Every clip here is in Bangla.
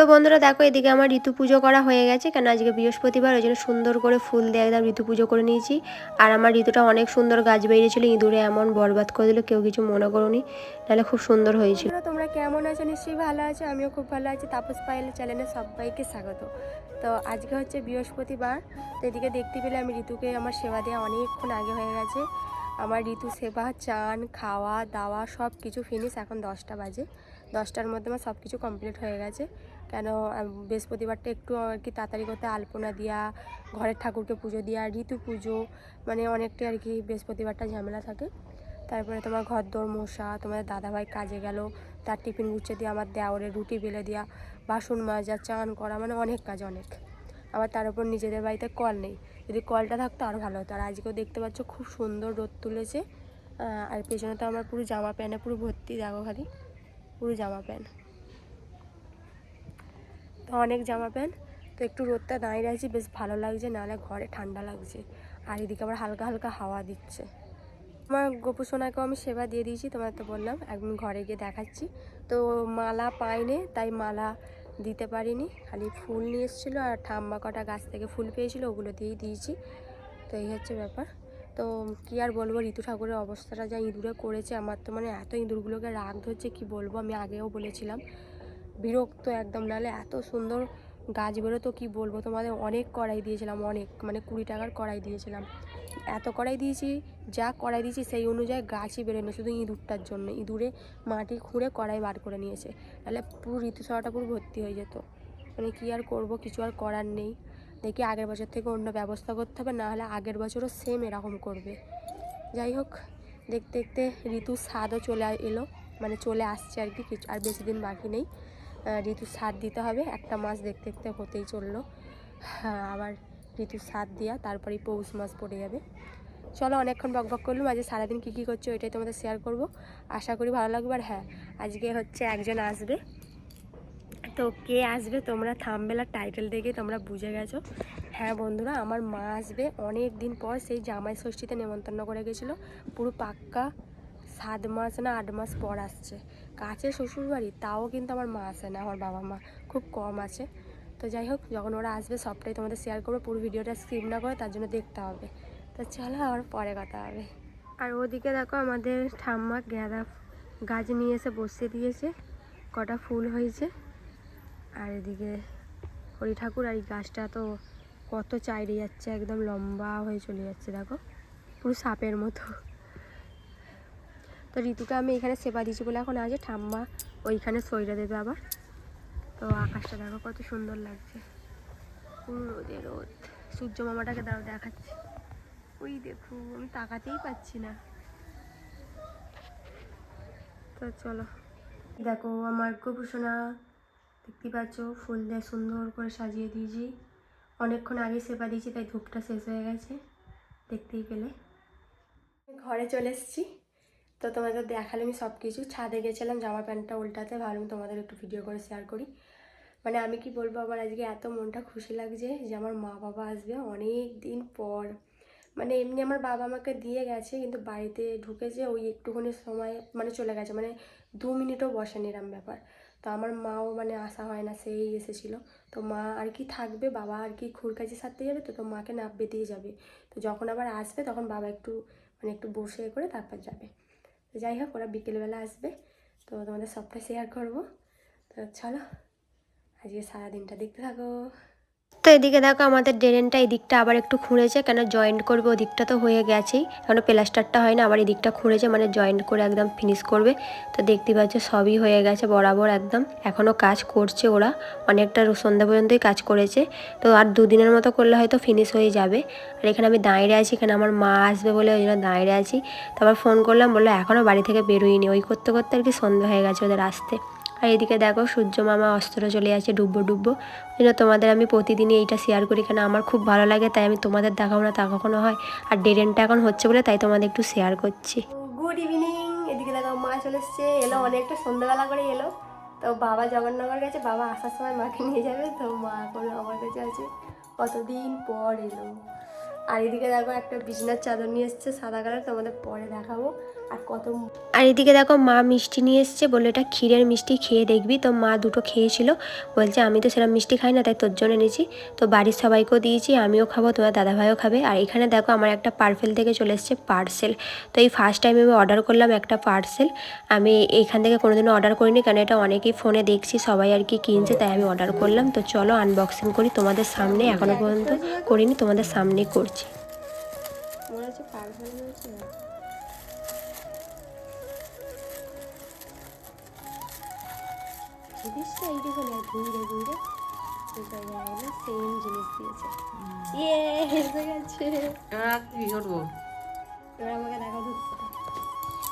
তো বন্ধুরা দেখো, এদিকে আমার ঋতু পুজো করা হয়ে গেছে। কেন আজকে বৃহস্পতিবার, ওই জন্য সুন্দর করে ফুল দিয়ে একদম ঋতু পুজো করে নিয়েছি। আর আমার ঋতুটা অনেক সুন্দর গাছ বেরিয়েছিল, ইঁদুরে এমন বরবাদ করে দিল, কেউ কিছু মনে করোনি। নাহলে খুব সুন্দর হয়েছিল। তোমরা কেমন আছো? নিশ্চয়ই ভালো আছো, আমিও খুব ভালো আছি। তাপস পাইল চ্যানেলে সবাইকে স্বাগত। তো আজকে হচ্ছে বৃহস্পতিবার, তো এদিকে দেখতে পেলে আমি ঋতুকে আমার সেবা দেওয়া অনেকক্ষণ আগে হয়ে গেছে। আমার ঋতু সেবা, চান, খাওয়া, দাওয়া সব কিছু ফিনিশ এখন দশটা বাজে। দশটার মধ্যে আমার সব কিছু কমপ্লিট হয়ে গেছে। কেন বৃহস্পতিবারটা একটু আর কি তাড়াতাড়ি করতে আলপনা দেওয়া ঘরের ঠাকুরকে পুজো দেওয়া ঋতু পুজো মানে অনেকটাই আর কি বৃহস্পতিবারটা ঝামেলা থাকে। তারপরে তোমার ঘর দৌড় মশা, তোমাদের দাদাভাই কাজে গেল, তার টিফিন গুছিয়ে দিয়ে, আমার দেওয়ারে রুটি বেলে দেওয়া বাসন মাজা, চান করা মানে অনেক কাজ, অনেক। আবার তার উপর নিজেদের বাড়িতে কল নেই। যদি কলটা থাকতো আরও ভালো হতো। আর আজকেও দেখতে পাচ্ছ খুব সুন্দর রোদ তুলেছে। আর পেছনে তো আমার পুরো জামা প্যান্টে পুরো ভর্তি, দেখো খালি। পুরো জামা প্যান্ট। তো অনেক জামা প্যান্ট। তো একটু রোদটা দাঁড়িয়ে রয়েছি, বেশ ভালো লাগছে, নাহলে ঘরে ঠান্ডা লাগছে। আর এদিকে আবার হালকা হালকা হাওয়া দিচ্ছে। আমার গোপু সোনাকেও আমি সেবা দিয়ে দিয়েছি তোমার তো বললাম, একদিন ঘরে গিয়ে দেখাচ্ছি। তো মালা পাইনি, তাই মালা দিতে পারিনি। খালি ফুল নিয়ে এসেছিল আর ঠাম্মা কটা গাছ থেকে ফুল পেয়েছিল, ওগুলো দিয়েই দিয়েছি। তো এই হচ্ছে ব্যাপার। তো কি আর বলব? ঋতু ঠাকুরের অবস্থাটা যা ইঁদুরে করেছে, আমার তো মানে এত ইঁদুরগুলোকে রাগ ধরছে কি বলব? আমি আগেও বলেছিলাম। বিরক্ত একদম নালে এত সুন্দর গাছ বেরোতো কি বলব? তোমাদের অনেক কড়াই দিয়েছিলাম, অনেক মানে কুড়ি টাকার কড়াই দিয়েছিলাম। এত কড়াই দিয়েছি, যা কড়াই দিয়েছি সেই অনুযায়ী গাছই বেরোয়নি শুধু ইঁদুরটার জন্য। ইঁদুরে মাটি খুঁড়ে কড়াই বার করে নিয়েছে। তাহলে পুরো ঋতুসভাটা পুরো ভর্তি হয়ে যেত। মানে কি আর করব? কিছু আর করার নেই। দেখি আগের বছর থেকে অন্য ব্যবস্থা করতে হবে না হলে আগের বছরও সেম এরকম করবে। যাই হোক দেখতে দেখতে ঋতুর স্বাদও চলে এলো মানে চলে আসছে আর কি কিছু আর বেশি দিন বাকি নেই। ঋতুর স্বাদ দিতে হবে একটা মাস দেখতে দেখতে হতেই চলল। হ্যাঁ, আবার ঋতুর স্বাদ দেওয়া তারপরেই পৌষ মাস পড়ে যাবে। চলো অনেকক্ষণ বক বক করলাম আজকে সারাদিন কী কী করছ এটাই তোমাদের শেয়ার করব। আশা করি ভালো লাগবে আর হ্যাঁ আজকে হচ্ছে একজন আসবে। তো কে আসবে? তোমরা থামবেলা টাইটেল দেখে তোমরা বুঝে গেছো। হ্যাঁ বন্ধুরা, আমার মা আসবে অনেক দিন পর, সেই জামাই ষষ্ঠীতে নেমন্তন্ন করে গেছিল। পুরো পাক্কা সাত মাস না আট মাস পর আসছে। কাছে শ্বশুরবাড়ি, তাও কিন্তু আমার মা আসে না, আমার বাবা মা খুব কম আছে। তো যাই হোক, যখন ওরা আসবে, সবটাই তোমাদের শেয়ার করব। পুরো ভিডিওটা স্কিপ না করে, তার জন্য দেখতে হবে। তো চলো আর পরে কথা হবে। আর ওদিকে দেখো, আমাদের ঠাম্মা গাঁদা গাছ নিয়ে এসে বসিয়ে দিয়েছে। কটা ফুল হয়েছে। আর এদিকে হরি ঠাকুর আর এই গাছটা তো কত চাইড়ে যাচ্ছে, একদম লম্বা হয়ে চলে যাচ্ছে, দেখো। পুরো সাপের মতো। তো ঋতুকে আমি এখানে সেবা দিয়েছি বলে এখন আজ ঠাম্মা ওইখানে সইরে দেবে আবার। তো আকাশটা দেখো কত সুন্দর লাগছে। পুরো রোদে রোদ। সূর্য মামাটাকে দাও, দেখাচ্ছি। ওই দেখো, আমি তাকাতেই পাচ্ছি না। তো চলো। দেখো, আমার গোপুসোনা দেখতে পাচ্ছ ফুল দিয়ে সুন্দর করে সাজিয়ে দিয়েছি। অনেকক্ষণ আগে সেবা দিয়েছি, তাই ধূপটা শেষ হয়ে গেছে, দেখতেই পেলে। ঘরে চলে এসেছি। তো তোমাদের দেখালে আমি সব কিছু ছাদে গেছিলাম, জামা প্যান্টটা উল্টাতে ভাবলাম তোমাদের একটু ভিডিও করে শেয়ার করি। মানে আমি কি বলব, আমার আজকে এত মনটা খুশি লাগছে যে আমার মা বাবা আসবে অনেক দিন পর। মানে এমনি আমার বাবা আমাকে দিয়ে গেছে, কিন্তু বাড়িতে ঢুকেছে, ওই একটুখানি সময় মানে চলে গেছে মানে দু মিনিটও বসেনি এরম ব্যাপার। তো আমার মাও মানে আসা হয় না, সেই এসেছিল। তো মা আর কি থাকবে, বাবা আর কি খুর কাছে সারতে যাবে, তো তো মাকে নাপবে দিয়ে যাবে। তো যখন আবার আসবে, তখন বাবা একটু মানে একটু বসে করে তারপর যাবে। তো যাই হোক, ওরা বিকেলবেলা আসবে। তো তোমাদের সবটা শেয়ার করব। তো চলো, আজকে সারাদিনটা দেখতে থাকো। তো এদিকে দেখো আমাদের ড্রেনটা এই দিকটা আবার একটু খুঁড়েছে, কেন জয়েন্ট করবে ওদিকটা তো হয়ে গেছেই। এখনও প্লাস্টারটা হয় না, আবার এদিকটা খুঁড়েছে মানে জয়েন্ট করে একদম ফিনিশ করবে। তো দেখতে পাচ্ছ সবই হয়ে গেছে বরাবর একদম। এখনও কাজ করছে ওরা, অনেকটা সন্ধ্যা পর্যন্তই কাজ করেছে। তো আর দুদিনের মতো করলে হয়তো ফিনিশ হয়ে যাবে। আর এখানে আমি দাঁড়িয়ে আছি, এখানে আমার মা আসবে বলে ওই জন্য দাঁড়িয়ে আছি। তারপর ফোন করলাম, বলল এখনও বাড়ি থেকে বেরোয়নি ওই করতে করতে আর কি সন্ধ্যা হয়ে গেছে ওদের আসতে। আর এদিকে দেখো সূর্য মামা অস্ত্র চলে আছে ডুববো ডুববো। ওই জন্য তোমাদের আমি প্রতিদিনই এইটা শেয়ার করি, কেন আমার খুব ভালো লাগে, তাই আমি তোমাদের দেখাবো না, তা কখনো হয়। আর ডেরেনটা এখন হচ্ছে বলে তাই তোমাদের একটু শেয়ার করছি। গুড ইভিনিং এদিকে দেখো মা চলে এসছে, এলো অনেকটা সন্ধ্যাবেলা করে এলো। তো বাবা জগন্নগর গেছে বাবা আসার সময় মাকে নিয়ে যাবে, তো মা এখন আমার কাছে আছে। কতদিন পর এলো। আর এদিকে দেখো একটা বিছনার চাদর নিয়ে এসছে, সাদা কালার, তোমাদের পরে দেখাবো। আর কত আর এদিকে দেখো মা মিষ্টি নিয়ে এসছে বলে এটা ক্ষীরের মিষ্টি, খেয়ে দেখবি। তো মা দুটো খেয়েছিল, বলছে আমি তো সেরকম মিষ্টি খাই না, তাই তোর জন্য এনেছি। তো বাড়ির সবাইকেও দিয়েছি, আমিও খাব, তোমার দাদাভাইও খাবে। আর এখানে দেখো আমার একটা পার্সেল থেকে চলে এসছে পার্সেল তো এই ফার্স্ট টাইম আমি অর্ডার করলাম একটা পার্সেল আমি এখান থেকে কোনোদিনও অর্ডার করিনি, কারণ এটা অনেকেই ফোনে দেখছি, সবাই আর কি কিনছে, তাই আমি অর্ডার করলাম। তো চলো আনবক্সিং করি, তোমাদের সামনে এখনও পর্যন্ত করিনি, তোমাদের সামনেই করছি। মনে হচ্ছে হয়েছে জিনিসটা এইটুকু না ঘুরে ঘুরে সেম জিনিস দিয়েছে। ইয়ে এসে গেছে। এবার কি করব? এবার আমাকে দেখা দিচ্ছে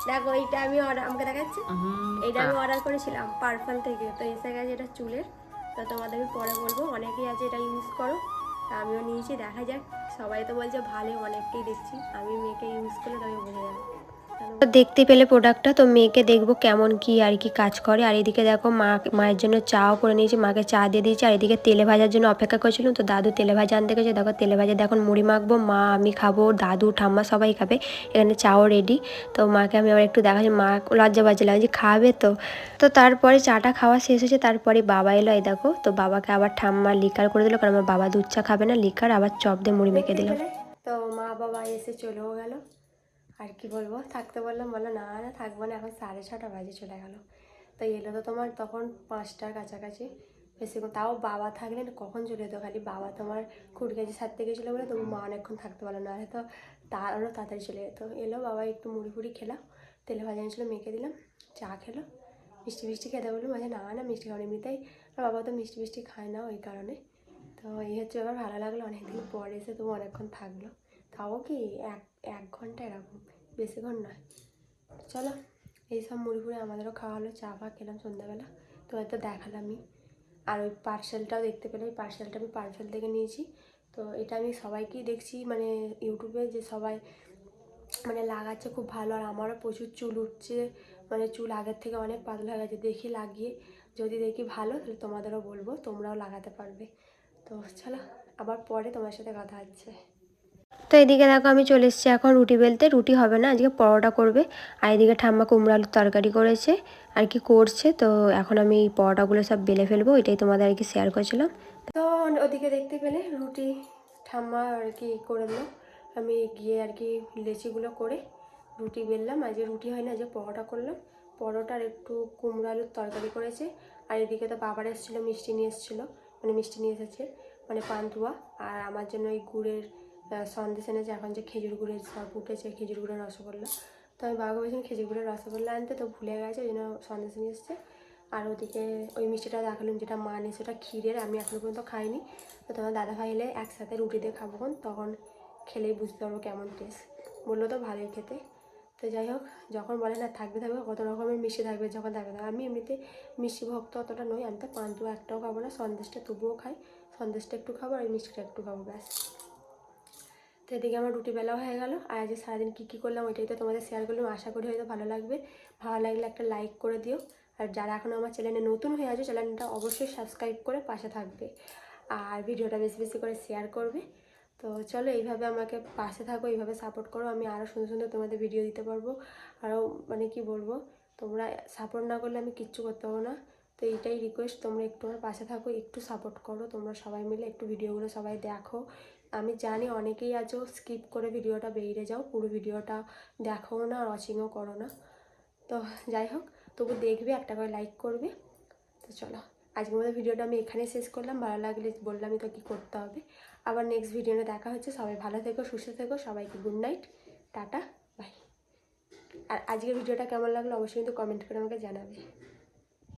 দেখো এইটা আমি অর্ডার আমাকে দেখাচ্ছে? এইটা আমি অর্ডার করেছিলাম পার্পল থেকে। তো এসে গেছে এটা চুলের। তো তোমাদের আমি পরে বলব। অনেকেই আছে এটা ইউজ করো। তা আমিও নিয়েছি, দেখা যাক। সবাই তো বলছে ভালো অনেকটাই দেখছি। আমি মেয়েকে ইউজ করলে তবে বোঝা যাবে। দেখতে পেলে প্রোডাক্টটা তো মেয়েকে দেখব কেমন কি আর কি কাজ করে। আর এদিকে দেখো মা, মায়ের জন্য চাও করে নিয়েছি, মাকে চা দিয়ে দিয়েছি। আর এদিকে তেলে ভাজার জন্য অপেক্ষা করছিলাম, তো দাদু তেলে ভাজা আনতে গেছে। দেখো তেলে ভাজা এখন মুড়ি মাখবো, মা, আমি খাব, দাদু, ঠাম্মা সবাই খাবে। এখানে চাও রেডি তো মাকে আমি আবার একটু দেখাচ্ছি। মা লজ্জা বাজে যে খাবে তো। তো তারপরে চাটা খাওয়া শেষ হয়েছে, তারপরে বাবা এলো, এই দেখো, তো বাবাকে আবার ঠাম্মা লিকার করে দিল, কারণ আমার বাবা দুধ চা খাবে না লিকার আবার চপ দিয়ে মুড়ি মেখে দিলাম। তো মা বাবা এসে চলেও গেল। আর কি বলব? থাকতে বললাম, বলল, না না, থাকব না, এখন সাড়ে ছটা বাজে চলে গেল। তো এলো তো তোমার তখন পাঁচটার কাছাকাছি। বেশিক্ষণ তাও বাবা থাকলে কখন চলে যেত? খালি বাবা তোমার কুড়কাজি সারতে গেছিল বলে তবু মা অনেকক্ষণ থাকতে পারল না। হয়তো তারও তাড়াতাড়ি চলে যেত। এলো বাবা একটু মুড়ি ফুড়ি খেলাম, তেলে ভাজা এনেছিলো, মেখে দিলাম, চা খেলো, মিষ্টি মিষ্টি খেতে বলল মাঝে না না, মিষ্টি খাওয়া এমনিতেই আর বাবা তো মিষ্টি মিষ্টি খায় না ওই কারণে। তো এই হচ্ছে এবার ভালো লাগল। অনেকদিন পর এসে তবু অনেকক্ষণ থাকল। তাও কি এক এক ঘণ্টা এরকম বেশিক্ষণ নয়। চলো, এইসব মুড়ি ফুড়ি আমাদেরও খাওয়া হলো চা ফা খেলাম সন্ধ্যাবেলা। তো হয়তো দেখালামই। আর ওই পার্সেলটাও দেখতে পেলে, ওই পার্সেলটা আমি পার্সেল থেকে নিয়েছি। তো এটা আমি সবাইকেই দেখছি মানে ইউটিউবে যে সবাই মানে লাগাচ্ছে খুব ভালো, আর আমারও প্রচুর চুল উঠছে মানে চুল আগের থেকে অনেক পাতলা হয়ে গেছে, দেখি লাগিয়ে। যদি দেখি ভালো, তাহলে তোমাদেরও বলব, তোমরাও লাগাতে পারবে। তো চলো, আবার পরে তোমার সাথে কথা হচ্ছে। তো এদিকে দেখো আমি চলে এসেছি এখন রুটি বেলতে। রুটি হবে না, আজকে পরোটা করবে। আর এদিকে ঠাম্মা কুমড়ো আলুর তরকারি করেছে আর কি করছে। তো এখন আমি এই পরোটাগুলো সব বেলে ফেলব, এটাই তোমাদের আর কি শেয়ার করছিলাম। তো ওদিকে দেখতে পেলে রুটি ঠাম্মা আর কি করে দিল। আমি গিয়ে আর কি লেচিগুলো করে রুটি বেললাম। আজকে রুটি হয় না যে পরোটা করলাম। পরোটার একটু কুমড়ো আলুর তরকারি করেছে। আর এদিকে তো বাবার এসেছিল, মিষ্টি নিয়ে এসেছিল। মানে মিষ্টি নিয়ে এসেছে মানে পান্তুয়া। আর আমার জন্য ওই গুড়ের সন্দেশ এনেছে, এখন যে খেজুর গুড়ের সব উঠেছে খেজুর গুড়ের রসগোল্লা। তো আমি বাবাকে বলছিলাম খেজুর গুড়ের রসগোল্লা আনতে, তো ভুলে গেছে, ওই জন্য সন্দেশ নিয়ে এসছে। আর ওদিকে ওই মিষ্টিটা দেখালাম, যেটা মা নিয়েছে ওটা ক্ষীরের, আমি এখনও পর্যন্ত খাইনি। তো তোমার দাদা ভাই এলে একসাথে রুটি দিয়ে খাব খন তখন খেলেই বুঝতে পারব কেমন টেস্ট বলল তো ভালোই খেতে। তো যাই হোক, যখন বলে না, থাকবে থাকবে, কত রকমের মিষ্টি থাকবে, যখন থাকবে থাকবে আমি এমনিতে মিষ্টি ভক্ত অতটা নই, আমি তো পান্তুয়া একটাও খাব না, সন্দেশটা তবুও খাই, সন্দেশটা একটু খাব, আর মিষ্টিটা একটু খাব, ব্যাস। তো এদিকে আমার রুটি বেলা হয়ে গেল। আর আজকে সারাদিন কী কী করলাম ওইটাই তো তোমাদের শেয়ার করলাম। আশা করি হয়তো ভালো লাগবে। ভালো লাগলে একটা লাইক করে দিও। আর যারা এখনও আমার চ্যানেলে নতুন হয়ে আছে চ্যানেলটা অবশ্যই সাবস্ক্রাইব করে পাশে থাকবে। আর ভিডিওটা বেশি বেশি করে শেয়ার করবে। তো চলো এইভাবে আমাকে পাশে থাকো, এইভাবে সাপোর্ট করো। আমি আরও সুন্দর সুন্দর তোমাদের ভিডিও দিতে পারব। আরও মানে কি বলব? তোমরা সাপোর্ট না করলে আমি কিচ্ছু করতে পারব না। তো এইটাই রিকোয়েস্ট তোমরা একটু আমার পাশে থাকো, একটু সাপোর্ট করো। তোমরা সবাই মিলে একটু ভিডিওগুলো সবাই দেখো। আমি জানি অনেকেই আছো স্কিপ করে ভিডিওটা বেরিয়ে যাও, পুরো ভিডিওটা দেখো না, আর ওয়াচিংও করো না। তো যাই হোক, তবু দেখবে, একটা করে লাইক করবে। তো চলো, আজকের মতো ভিডিওটা আমি এখানে শেষ করলাম। ভালো লাগলে বললামই তো কী করতে হবে। আবার নেক্সট ভিডিওতে দেখা হচ্ছে। সবাই ভালো থেকো, সুস্থ থেকো, সবাইকে গুড নাইট টাটা বাই আর আজকের ভিডিওটা কেমন লাগল, অবশ্যই কিন্তু কমেন্ট করে আমাকে জানাবে।